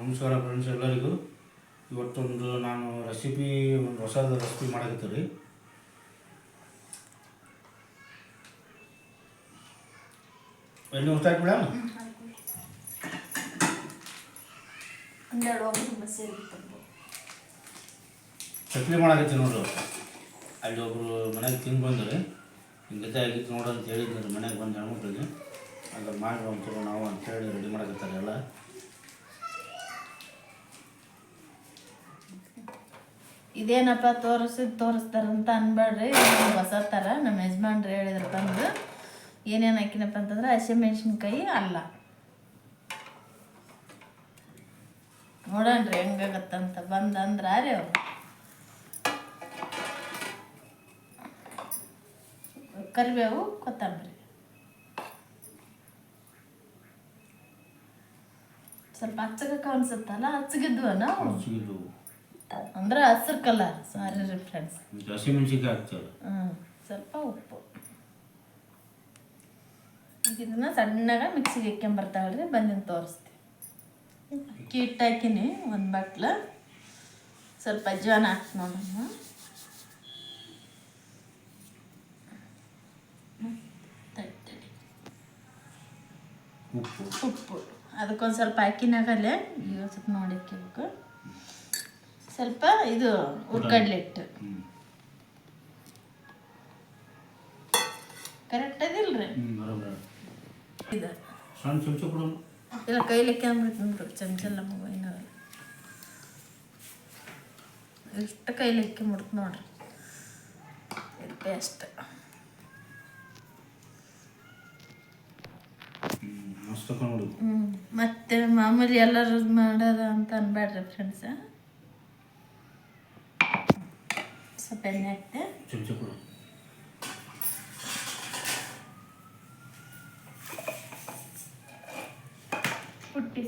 ನಮಸ್ಕಾರ ಫ್ರೆಂಡ್ಸ್ ಎಲ್ಲರಿಗೂ. ಇವತ್ತೊಂದು ನಾನು ರೆಸಿಪಿ ಒಂದು ಹೊಸದ ರೆಸಿಪಿ ಮಾಡಕತ್ತೀವಿ ರೀ ಎಣ್ಣೆ ಹೊಸ ಮೇಡಮ್ ಚಟ್ನಿ ಮಾಡಕತ್ತೀನಿ ನೋಡ್ರಿ ಅಲ್ಲಿ ಒಬ್ಬರು ಮನೆಗೆ ತಿಂದು ಬಂದ್ರಿ. ಹಿಂಗತೆ ಆಗಿತ್ತು ನೋಡು ಅಂತ ಹೇಳಿದ್ರು ಮನೆಗೆ ಬಂದು ಹೆಣ್ಮಕ್ಳಿಗೆ. ಅದ್ರ ಮಾಡಿ ನಾವು ಅಂತೇಳಿ ರೆಡಿ ಮಾಡಕತ್ತಾರೆ ಎಲ್ಲ. ಇದೇನಪ್ಪ ತೋರಿಸಿದ್, ತೋರಿಸ್ತಾರಂತ ಅನ್ಬೇಡ್ರಿ. ಹೊಸ ಥರ ನಮ್ಮ ಯಜಮಾನ್ರು ಹೇಳಿದ್ರು ತಂದು. ಏನೇನು ಹಾಕಿನಪ್ಪ ಅಂತಂದ್ರೆ ಹಸಿಮೆಣ್ಸಿನ್ಕಾಯಿ ಅಲ್ಲ. ನೋಡಣ್ರಿ ಹೆಂಗಾಗತ್ತಂತ. ಬಂದಂದ್ರೆ ರೀ ಅವ್ರು. ಕರಿಬೇವು ಕೊತ್ತಂಬರಿ. ಸ್ವಲ್ಪ ಹಚ್ಚಗಕ್ಕ ಕಾಣಿಸುತ್ತಲ್ಲ ಹಚ್ಚಗಿದ್ವ. ನಾವು ಅಂದ್ರೆ ಹಸಿರು ಕಲರ್ ಸಾರಿ ರೀ ಫ್ರೆಂಡ್ಸ್ ಹಸಿಮೆಣ್ಸಿನ್ಕಾಯಿ ಹ್ಞೂ ಸ್ವಲ್ಪ ಉಪ್ಪು. ಈಗ ಇದನ್ನ ಸಣ್ಣಗೆ ಮಿಕ್ಸಿಗೆ ಇಕ್ಕೊಂಬರ್ತಾಳ್ರಿ ಬಂದಿನ ತೋರಿಸ್ತೀವಿ ಅಕ್ಕಿ ಹಿಟ್ಟು ಹಾಕಿನಿ ಒಂದು ಬಟ್ಲು. ಸ್ವಲ್ಪ ಅಜ್ವಾನ ಹಾಕಿ ನೋಡಮ್ಮ. ಉಪ್ಪು. ಅದಕ್ಕೊಂದು ಸ್ವಲ್ಪ ಹಾಕಿನಾಗಲ್ಲೇ ಈಗ ಸ್ವಲ್ಪ ನೋಡಿಕ್ಕಿಬೇಕು. ಸ್ವಲ್ಪ ಇದು ಹುರ್ಗಡ್ಲೆ ಹಿಟ್ಟು ಕರೆಕ್ಟ್ ಅದಿಲ್ರಿ ಇದು. ಸಣ್ಣ ಚಮಚ ಕೊಡು. ಇಲ್ಲ ಎಷ್ಟು ಕೈಲಿ ಚಮಚಲ್ಲ ಮಗು ಏನಾಗಲ್ಲ ಇಷ್ಟು ಕೈಲಿಕ್ಕೆ ಮುಡ್ತು ನೋಡ್ರಿ. ಇದು ಪೇಸ್ಟ್ ಮತ್ತೆ ಮಾಮೂಲಿ ಎಲ್ಲರೂ ಮಾಡೋದು ಅಂತ ಅನ್ಬೇಡ್ರಿ ಫ್ರೆಂಡ್ಸ ಹಾಕ್ತೆ ಚಮಚ ಕೊಡು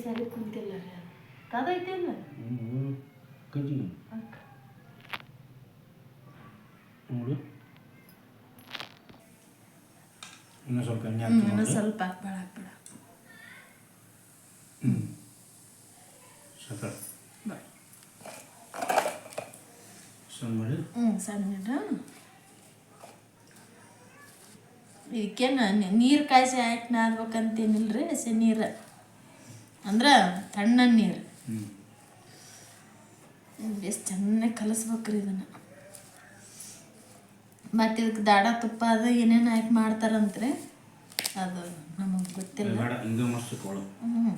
ಸರಿ ಕುಂತಿಲ್ಲ ಕಾದೈತೆ ಇಲ್ಲ ಕಜ್ಜಿ ನೋಡು ಇನ್ನೂ ಸ್ವಲ್ಪ ಎಣ್ಣೆ ಇನ್ನೂ ಸ್ವಲ್ಪ ಹಾಕ್ಬೇಡ ಹಾಕ್ಬೇಡ ಹ್ಞೂ ಸಣ್ಣ ಮಾಡಿ ಹ್ಞೂ ಸಣ್ಣ ಇದಕ್ಕೇನು ನೀರು ಕಾಯಿಸಿ ಹಾಕಿ ನಾದ್ಬೇಕಂತೇನಿಲ್ರಿ ಹಸಿ ನೀರು. ಅಂದ್ರೆ ತಣ್ಣ ನೀರು. ಎಷ್ಟು ಚೆನ್ನಾಗಿ ಕಲಿಸ್ಬೇಕ್ರಿ ಇದನ್ನು. ಮತ್ತು ಇದಕ್ಕೆ ದಾಡ ತುಪ್ಪ ಅದು ಏನೇನು ಹಾಕಿ ಮಾಡ್ತಾರಂತ್ರಿ ಅದು ನಮಗೆ ಗೊತ್ತಿಲ್ಲ. ಹ್ಞೂ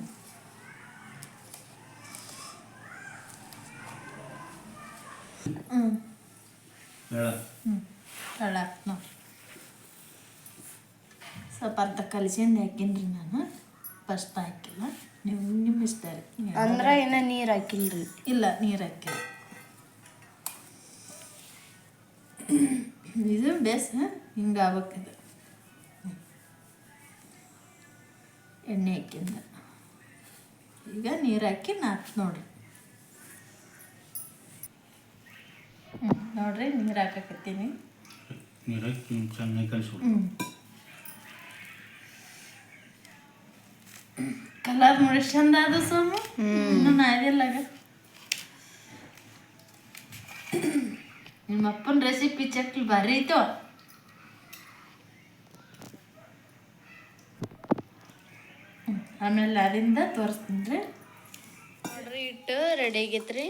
ಕಳ್ಳ ನೋಡಿ. ಸ್ವಲ್ಪ ಅರ್ಧ ಕಲಿಸಿಂದ ಹಾಕಿನ್ರಿ ನಾನು. ಫಸ್ಟ್ ಹಾಕಿಲ್ಲ. ನೀವು ನಿಮ್ಮ ಇಷ್ಟ ರೀ. ಅಂದ್ರೆ ಅಂದ್ರ ಇನ್ನ ನೀರ್ ಹಾಕಿಲ್ರಿ ಇಲ್ಲ ನೀರು ಹಾಕಿಲ್ಲ. ಇದು ಬೇಸ್ ಹಿಂಗೆ ಆಗ್ಬೇಕಿದು ಎಣ್ಣೆ ಹಾಕಿಂದ ಈಗ ನೀರು ಹಾಕಿ ನಾಕ್ ನೋಡ್ರಿ. ಹ್ಞೂ ನೋಡ್ರಿ ನೀರು ಹಾಕಕತ್ತೀನಿ. ನೀರು ಹಾಕಿ ಚೆನ್ನಾಗಿ ಕಲಿಸ್ಬಿಡು ಹ್ಞೂ ಕಲರ್ ನೋಡಿ ಚಂದ ಅದು ಸೋಮು ಇನ್ನೂ ನಾದಿಲ್ಲಾಗ ನಿಮ್ಮ ಅಪ್ಪನ ರೆಸಿಪಿ ಚಕ್ಲಿ ಭಾರಿ ಐತೋ ಆಮೇಲೆ ಅದರಿಂದ ತೋರಿಸ್ತೀನಿ ರೀ. ನೋಡ್ರಿ ಇಟ್ಟು ರೆಡಿ ಆಗೈತ್ರಿ.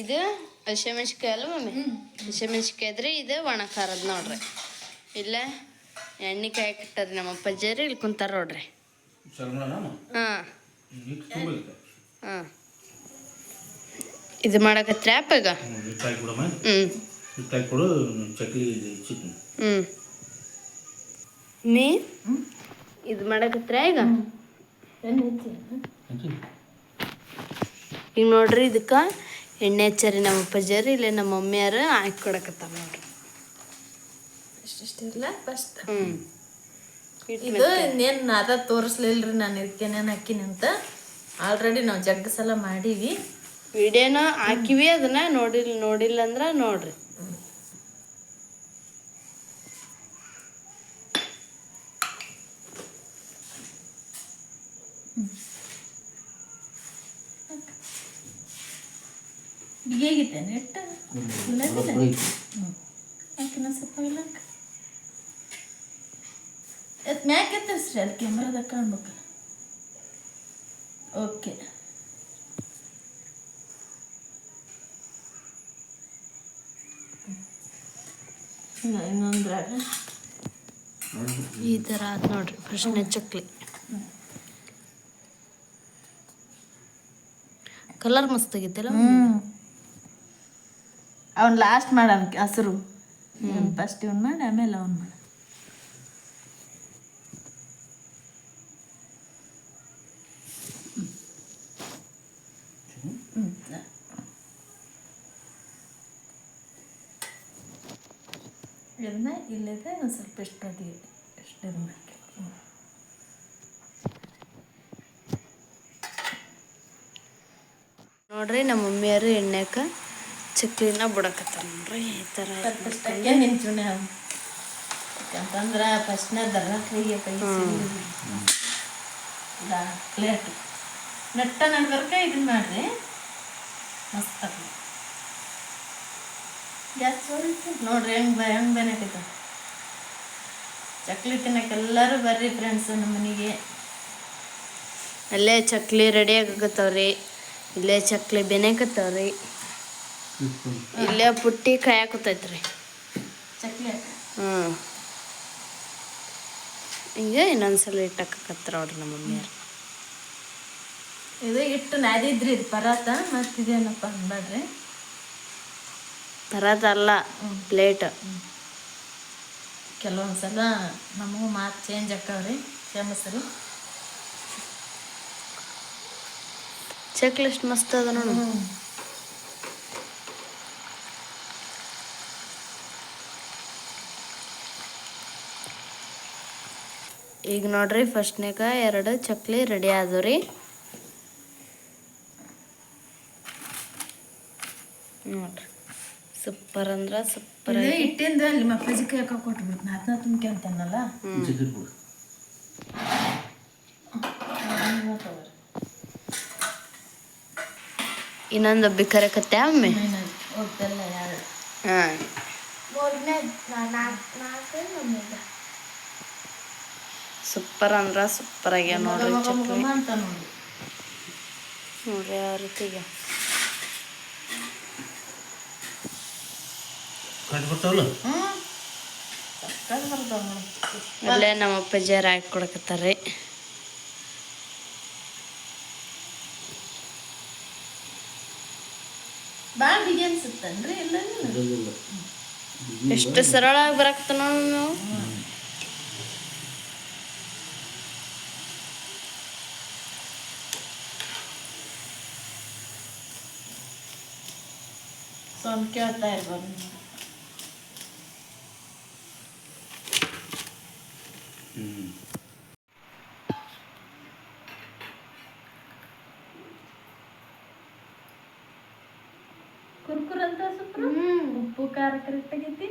ಇದು ಹಸಿಮೆಣ್ಸಿಕಾಯಿ ಅಲ್ಲ ಮಮ್ಮಿ? ಹಸಿಮೆಣ್ಸಿಕಾಯಿ ಇದ್ರೆ ಇದು ಒಣ ಖಾರದ ನೋಡ್ರಿ. ಇಲ್ಲ ಎಣ್ಣೆ ಕಾಯಿ ಇಟ್ಟದ್ರಿ ನಮ್ಮ ಅಪ್ಪಾಜಿಯರು ಇಲ್ಲಿ ಕುಂತಾರ ನೋಡ್ರಿ. ಹಾಂ. ಹಾಂ. ಇದು ಮಾಡಕತ್ರಿ ಆಪಾಗ ಹ್ಞೂ ಹ್ಞೂ ನೀ ಇದು ಮಾಡಕತ್ರ ಈಗ? ಈಗ ನೋಡ್ರಿ ಇದಕ್ಕೆ ಎಣ್ಣೆ ಹಚ್ಚಾರಿ ನಮ್ಮ ಅಪ್ಪಾಜಿಯರು ಇಲ್ಲ ನಮ್ಮ ಮಮ್ಮಿಯಾರು ಹಾಕಿ ಕೊಡಕತ್ತಾರ ನೋಡ್ರಿ. ಇಷ್ಟಿಷ್ಟಿರಲ್ಲ ಫಸ್ಟ್ ಹ್ಞೂ ಇದು ಇನ್ನೇನು ಅದ ತೋರಿಸ್ಲಿಲ್ರಿ ನಾನು ಇದಕ್ಕೇನೇನು ಹಾಕಿನಿ ಅಂತ. ಆಲ್ರೆಡಿ ನಾವು ಜಗ್ಗ ಸಲ ಮಾಡೀವಿ. ವಿಡಿಯೋನ ಹಾಕಿವಿ ಅದನ್ನ ನೋಡಿಲ್ ನೋಡಿಲ್ಲ ಅಂದ್ರೆ ನೋಡ್ರಿ. ಹೇಗಿತ್ತೆ ನೆಟ್ಟ? ಹಾಕಿನ ಸ್ವಲ್ಪ ಇಲ್ಲ? ಎತ್ ಮ್ಯಾಕ್ ಎತ್ತರಿಸ್ರಿ ಅದು ಕ್ಯಾಮ್ರಾದಾಗ ಕಾಣ್ಬೇಕಲ್ಲ ಓಕೆ. ಇನ್ನೊಂದ್ರಾಗ ಈ ಥರ ಆಯ್ತು ನೋಡ್ರಿ ಪ್ರಶ್ನೆ ಚಕ್ಲಿ. ಕಲರ್ ಮಸ್ತ್ ಆಗೈತಲ್ಲ ಹ್ಞೂ ಅವ್ನು ಲಾಸ್ಟ್ ಮಾಡೋಣ ಹಸಿರು. ಫಸ್ಟ್ ಇವ್ನು ಮಾಡಿ ಆಮೇಲೆ ಅವ್ನು ಮಾಡ. ಇದನ್ನ ಇಲ್ಲದೆ ಒಂದು ಸ್ವಲ್ಪ ಎಷ್ಟು ಅದು ಎಷ್ಟು ಇದು ಮಾಡ್ಕೆ. ನೋಡ್ರಿ ನಮ್ಮ ಮಮ್ಮಿಯರು ಎಣ್ಣೆಕ ಚಕ್ಲಿನ ಬಿಡಕತ್ತಾರ ನೋಡ್ರಿ ಈ ಥರ ನಿಂಚುಣೆ ಯಾಕಂತಂದ್ರೆ ಫಸ್ಟ್ನೇ ದರ ಕೈಗೆ ಕೈ ಪ್ಲೇಟ್ ನೆಟ್ಟ ನಡ್ಬರ್ಕ ಇದನ್ನ ಮಾಡ್ರಿ. ಮಸ್ತ್ ಆಗ್ತದೆ ಗ್ಯಾಸ್ ಸೋರಿತ್ತು ನೋಡ್ರಿ ಹೆಂಗೆ ಬ ಹೆಂಗೆ ಬೇನಾಕೈತ. ಚಕ್ಲಿ ತಿನ್ನಕ್ಕೆ ಎಲ್ಲರೂ ಬರ್ರಿ ಫ್ರೆಂಡ್ಸ್ ನಮ್ಮ ಮನೆಗೆ. ಅಲ್ಲೇ ಚಕ್ಲಿ ರೆಡಿ ಆಗಕತ್ತವ್ರಿ. ಇಲ್ಲೇ ಚಕ್ಲಿ ಬೆನೆಕತ್ತವ್ರಿ. ಇಲ್ಲೇ ಪುಟ್ಟಿ ಕಾಯಕತ್ತೈತ್ರಿ ಚಕ್ಲಿ ಹ್ಞೂ ಈಗ ಇನ್ನೊಂದ್ಸಲ ಇಟ್ಟಾಕತ್ತಾರ ಅವ್ರಿ ನಮ್ಮ ಮಮ್ಮಿಯರು ಇದು ಇಟ್ಟು ನಾದಿದ್ರಿ ಇದು ಪರಾತ ಮತ್ತು ಇದೇನಪ್ಪ ಅನ್ಬೇಡ್ರಿ ತರದಲ್ಲ ಅಲ್ಲ ಪ್ಲೇಟ್ ಕೆಲವೊಂದ್ಸಲ ನಮಗೂ ಮಾತು ಚೇಂಜ್ ಆಕ್ಕವ್ರಿ ಕ್ಷಮಿಸ್ರಿ. ಚಕ್ಲಿ ಎಷ್ಟು ಮಸ್ತ್ ಅದ ನೋಡು. ಈಗ ನೋಡ್ರಿ ಫಸ್ಟ್ನೇಕ ಎರಡು ಚಕ್ಲಿ ರೆಡಿ ಆದವ್ರಿ ನೋಡ್ರಿ. ಸೂಪರ್ ಅಂದ್ರ ಸೂಪರ್ ಇದು ಇಟ್ಟಿಂದ ಅಲ್ಲಿ ಮಕ್ಕಳಿಗೆ ಕೈ ಕೊಟ್ಬಿಡ್ತೀನಿ ಅದನ್ನ ತುಂಬ್ಕೊಂತನಲ್ಲ. ಇನ್ನೊಂದು ಒಬ್ಬಿ ಕರೆಕತ್ತೆ ಒಮ್ಮೆ. ಹೋಗ್ತಲ್ಲ ಯಾರು? ಹಾಂ. ಸೂಪರ್ ಅಂದ್ರೆ ಸೂಪರ್ ಆಗ್ಯಾವ ನೋಡ್ರಿ ಚಟ್ನಿ ನೋಡಿ. ನೋಡ್ರಿ ಯಾವ ರೀತಿಗೆ. ಅಲ್ಲೇ ನಮ್ಮ ಅಪ್ಪಾಜಿಯವ್ರು ಹಾಕಿ ಕೊಡಕತ್ತಾರ್ರಿ. ಎಷ್ಟು ಸರಳಾಗಿ ಬರಕತ್ತ ನೋಡಿ ನಾವು. ಸೌಂಡ್ ಕೇಳ್ತಾ ಇರ್ಬೋದು ನೀವು. ಹ್ಞೂ ಕುರ್ಕುರ್ ಅಂತ ಸುಪ್ರು ಉಪ್ಪು ಖಾರ ಕರೆಕ್ಟ್ ಆಗೈತಿ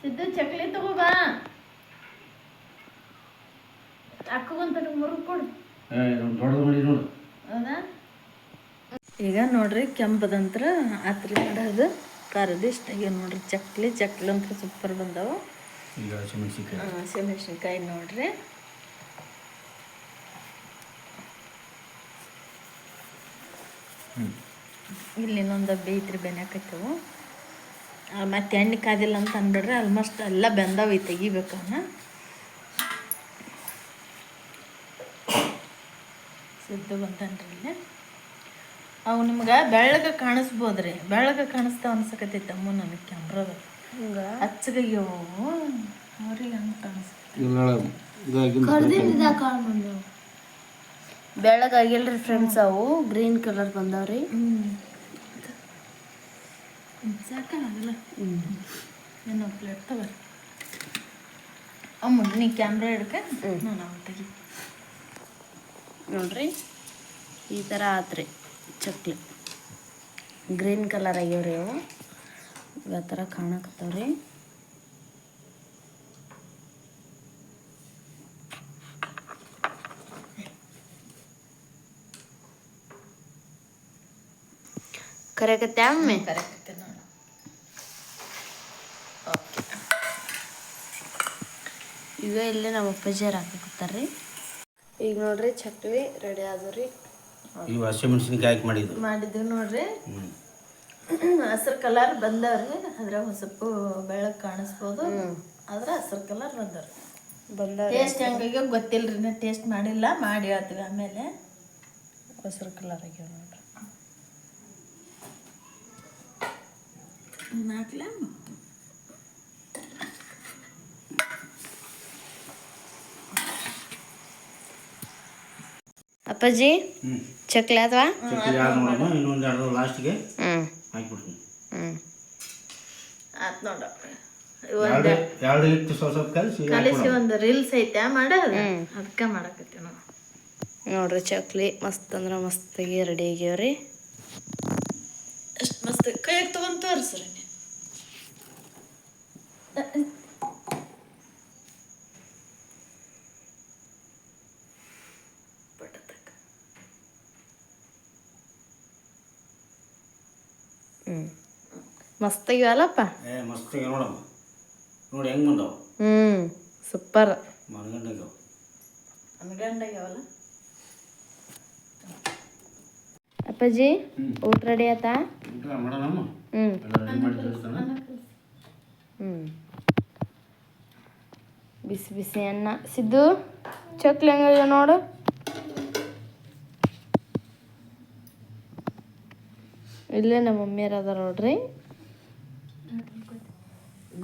ಸಿದ್ದು ಚಕ್ಲಿ ತಗೋ ಮುರುಗ್ ಕೊಡು. ದೊಡ್ಡದು ಮಾಡಿ ನೋಡು. ಹೌದಾ? ಈಗ ನೋಡ್ರಿ ಕೆಂಪದಂತ್ರ ಆತ್ರಿ ಮಾಡೋದು ಖಾರದ ಈಗ ನೋಡ್ರಿ ಚಕ್ಲಿ ಚಕ್ಲಿ ಅಂತ ಸೂಪರ್ ಬಂದವು. ಹಸಿಮೆಣಸಿನ್ಕಾಯಿ. ನೋಡ್ರಿ. ಇಲ್ಲಿ ಇನ್ನೊಂದು ಡಬ್ಬಿ ಐತ್ರಿ ಬೆನ್ಯಾಕತ್ತವು. ಮತ್ತೆ ಎಣ್ಣೆ ಕಾದಿಲ್ಲ ಅಂತ ಅಂದ್ಬಿಡ್ರಿ ಆಲ್ಮೋಸ್ಟ್ ಎಲ್ಲ ಬೆಂದವು ಈ ತೆಗಿಬೇಕನ್ನ ಸಿದ್ದು ಬಂದನ್ರಿ ಇಲ್ಲಿ. ಅವು ನಿಮ್ಗೆ ಬೆಳ್ಳಗೆ ಕಾಣಿಸ್ಬೋದ್ರಿ. ಬೆಳ್ಳಗೆ ಕಾಣಿಸ್ತಾವ ಅನ್ಸಕತ್ತೈತೆ ಅಮ್ಮ ನನಗೆ ಹಿಂಗೆ? ಹಚ್ಚಗಾಗ್ಯವು ಅವ್ರಿಗೆ ಹಂಗೆ ಕಾಣಿಸ್ತೈತೆ ಬೆಳಗಾಗಿಲ್ರಿ ಫ್ರೆಂಡ್ಸ್ ಅವು. ಗ್ರೀನ್ ಕಲರ್ ಬಂದವ್ರಿ. ಸಾಕಾಗಲ್ಲ ಏನೋ ಪ್ಲೇಟ್ ತಗೋರಿ ಅಮ್ಮ ನೀ ಕ್ಯಾಮ್ರಾ ಹಿಡ್ಕ ನಾನು ತೆಗಿ ನೋಡ್ರಿ. ಈ ಥರ ಆತ್ರಿ ಚಕ್ಲಿ. ಗ್ರೀನ್ ಕಲರ್ ಆಗ್ಯವ್ರಿ ಅವು. ಯಾವ ಥರ ಕಾಣಕತ್ತವ್ರಿ. ಕರೆಕತ್ತೆ ಅಮ್ಮೆ ಕರೆಕತ್ತೆ ನೋಡ ಓಕೆ. ಈಗ ಇಲ್ಲೇ ನಮ್ಮ ಅಪ್ಪಾಜಿಯರು ಹಾಕಕತ್ತಾರ್ರಿ? ಈಗ ನೋಡ್ರಿ ಚಕ್ಲಿ ರೆಡಿ ಆದ್ರಿ ಇವು ಹಸಿಮೆಣಸಿನ್ಕಾಯಿ ಹಾಕಿ ಮಾಡಿದ್ದು. ಮಾಡಿದ್ದೀವಿ ನೋಡ್ರಿ. ಹಸಿರು ಕಲರ್ ಬಂದವ್ರಿ ಅದ್ರಾಗ ಒಂದ್ ಸ್ವಲ್ಪ ಬೆಳಕ್ ಕಾಣಿಸ್ಬೋದು. ಆದ್ರೆ ಹಸಿರು ಕಲರ್ ಬಂದವ್ರಿ. ಬಂದ ಟೇಸ್ಟ್ ಹೆಂಗಾಗ್ಯೋ ಗೊತ್ತಿಲ್ರಿ ನಾ ಟೇಸ್ಟ್ ಮಾಡಿಲ್ಲ ಮಾಡಿ ಹೇಳ್ತೀವಿ ಆಮೇಲೆ. ಹಸಿರು ಕಲರ್ ಆಗ್ಯಾವ ನೋಡ್ರಿ. ನಾಲ್ಕಲ ಅಪ್ಪಾಜಿ? ಚಕ್ಲಿ ಆದ್ವಾ ಚಕ್ಲಿ ಯಾರು ನೋಡಮ್ಮ? ಇನ್ನೊಂದು ಎರಡು ಲಾಸ್ಟಿಗೆ ಹ್ಞೂ ಹಾಕ್ಬಿಡ್ತೀನಿ. ಹ್ಞೂ ಆತ್ ನೋಡ. ಎರಡು ಎರಡು ಹಿಟ್ಟು ಸ್ವಲ್ಪ ಸ್ವಲ್ಪ ಕಲಿಸಿ ಕಲಿಸಿ ಒಂದು ರೀಲ್ಸ್ ಐತೆ ಮಾಡೋದು ಅದಕ್ಕೆ ಮಾಡಕತ್ತೀವಿ ನಾವು ನೋಡ್ರಿ ಚಕ್ಲಿ ಮಸ್ತ್ ಅಂದ್ರೆ ಮಸ್ತಾಗಿ ರೆಡಿ ಆಗ್ಯಾವ್ರಿ. ಎಷ್ಟು ಮಸ್ತ್. ಕೈಯಾಗ ತಗೊಂಡ್ ತೋರಿಸ್ರಿ ಹ್ಞೂ ಮಸ್ತಾಗಿವಲ್ಲಪ್ಪ ಏ ಮಸ್ತಿಗೆ ನೋಡಮ್ಮ. ನೋಡಿ ಹೆಂಗೆ ಬಂದವು. ಹ್ಞೂ ಸೂಪರ್ ಮನಗಂಡಾಗ್ಯಾವ. ಅನ್ಗಂಡಾಗ್ಯಾವಲ್ಲ ಅಪ್ಪಾಜಿ ಊಟ ರೆಡಿ ಆತಾ ಊಟ ಮಾಡೋಣಮ್ಮ. ಹ್ಞೂ ಎಲ್ಲ ರೆಡಿ ಮಾಡಿ ಕಳಿಸ್ತಾನೆ ಹ್ಞೂ ಬಿಸಿ ಬಿಸಿ ಅನ್ನ. ಸಿದ್ದು ಚಕ್ಲಿ ಹೆಂಗ ನೋಡು? ಇಲ್ಲೇ ನಮ್ಮ ಮಮ್ಮಿಯರ್ ಅದಾರ ನೋಡ್ರಿ.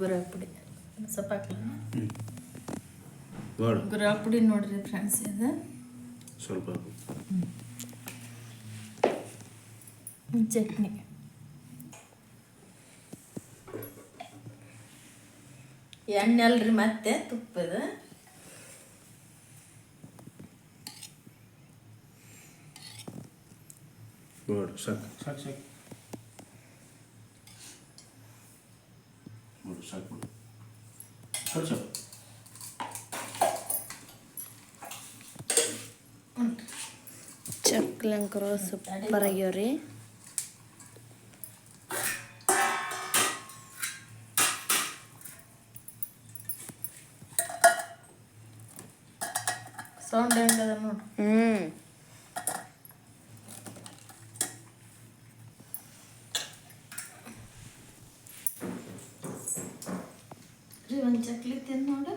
ಗುರಾಳ್ ಪುಡಿ ಸ್ವಲ್ಪ ಹ್ಞೂ ಪುಡಿ ನೋಡ್ರಿ ಫ್ರೆಂಡ್ಸ್ ಇದು. ಸ್ವಲ್ಪ ಚಟ್ನಿ. ಎಣ್ಣೆ ಅಲ್ರಿ ಮತ್ತೆ ತುಪ್ಪದ. ಗೋಡ್ ಸಾಕು. ಸಾಕು ಸಾಕು. ನೋಡು ಸಾಕು ಬಿಡು ಸ್ವಲ್ಪ ಸ್ವಲ್ಪ ಚಕ್ಲಿ ಅಂಕರು ಸೂಪರ್ ಆಗ್ಯಾವ್ರಿ. ಸೌಂಡ್ ಹೆಂಗದ ನೋಡು. ಹ್ಞೂ ರೀ ಒಂದು ಚಕ್ಲಿ ತಿಂದು ನೋಡು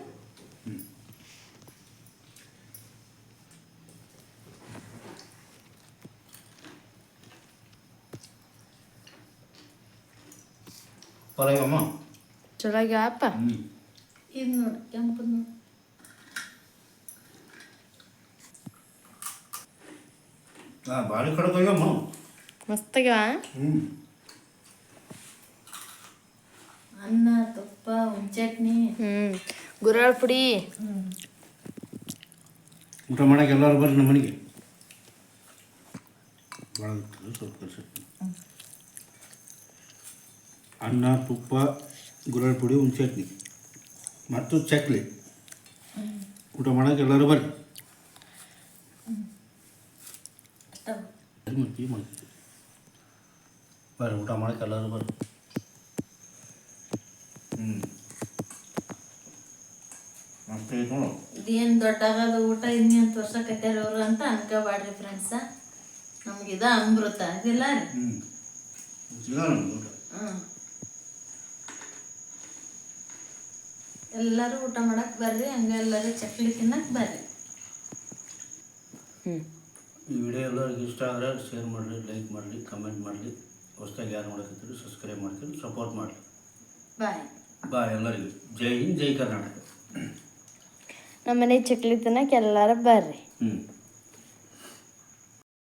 ಪರವಾಗಿಲ್ಲಮ್ಮ ಚಲೋ ಆಗ್ಯಾವಪ್ಪ ಹ್ಞೂ ಇದು ನೋಡಿ ಕೆಂಪು ಹಾಂ ಭಾರಿ ಕಡೆ ಹೋಗ್ಯಮ್ಮ ಮಸ್ತ್ ಹ್ಞೂ ಅನ್ನ ತುಪ್ಪ ಚಟ್ನಿ ಹ್ಞೂ ಗುರಾಳ್ ಪುಡಿ. ಊಟ ಮಾಡಕ್ಕೆ ಎಲ್ಲರೂ ಬರ್ರಿ ನಮ್ಮ ಮನೆಗೆ. ಭಾಳ ಸ್ವಲ್ಪ ಕಲಿಸಿ ಅನ್ನ ತುಪ್ಪ ಗುಲಾಬಿ ಪುಡಿ ಒಂದು ಚಟ್ನಿ. ಮತ್ತು ಚಕ್ಲಿ. ಊಟ ಮಾಡಕ್ಕೆ ಎಲ್ಲರೂ ಬರ್ರಿ. ಮಾಡ್ತೀವಿ ಮಾಡ್ತೀವಿ ಬರ್ರಿ ಊಟ ಮಾಡಕ್ಕೆ ಎಲ್ಲರೂ ಬರ್ರಿ. ಇದೇನು ದೊಡ್ಡಾಗದ ಊಟ ಇನ್ನೇನು ತೋರ್ಸಕತ್ಯಾರ ಅವರು ಅಂತ ಅನ್ಕೋಬಾಡ್ರಿ ಫ್ರೆಂಡ್ಸ ನಮ್ಗೆ ಇದ ಅಮೃತ ಇದಿಲ್ಲ ರೀ? ಹ್ಞೂ ಸಿಗ ನಮ್ಗೆ ಊಟ ಹ್ಞೂ ಎಲ್ಲರೂ ಊಟ ಮಾಡಕ್ ಬರ್ರಿ ಹಂಗೆ ಎಲ್ಲರೂ ಚಕ್ಲಿ ತಿನ್ನಕ್ ಬರ್ರಿ. ಹ್ಞೂ ಈ ವಿಡಿಯೋ ಎಲ್ಲರಿಗೂ ಇಷ್ಟ ಆದರೆ ಶೇರ್ ಮಾಡಲಿ ಲೈಕ್ ಮಾಡಲಿ ಕಮೆಂಟ್ ಮಾಡಲಿ ಹೊಸದಾಗಿ ಯಾರು ನೋಡಕತ್ತೀರಿ ಸಬ್ಸ್ಕ್ರೈಬ್ ಮಾಡ್ತೀರಿ ಸಪೋರ್ಟ್ ಮಾಡಲಿ ಬಾಯ್. ಬಾಯ್ ಎಲ್ಲರಿಗೂ. ಜೈ ಹಿಂದ್ ಜೈ ಕರ್ನಾಟಕ. ನಮ್ಮನೆ ಚಕ್ಲಿ ತಿನ್ನಕ್ಕೆ ಎಲ್ಲರೂ ಬರ್ರಿ. ಹ್ಞೂ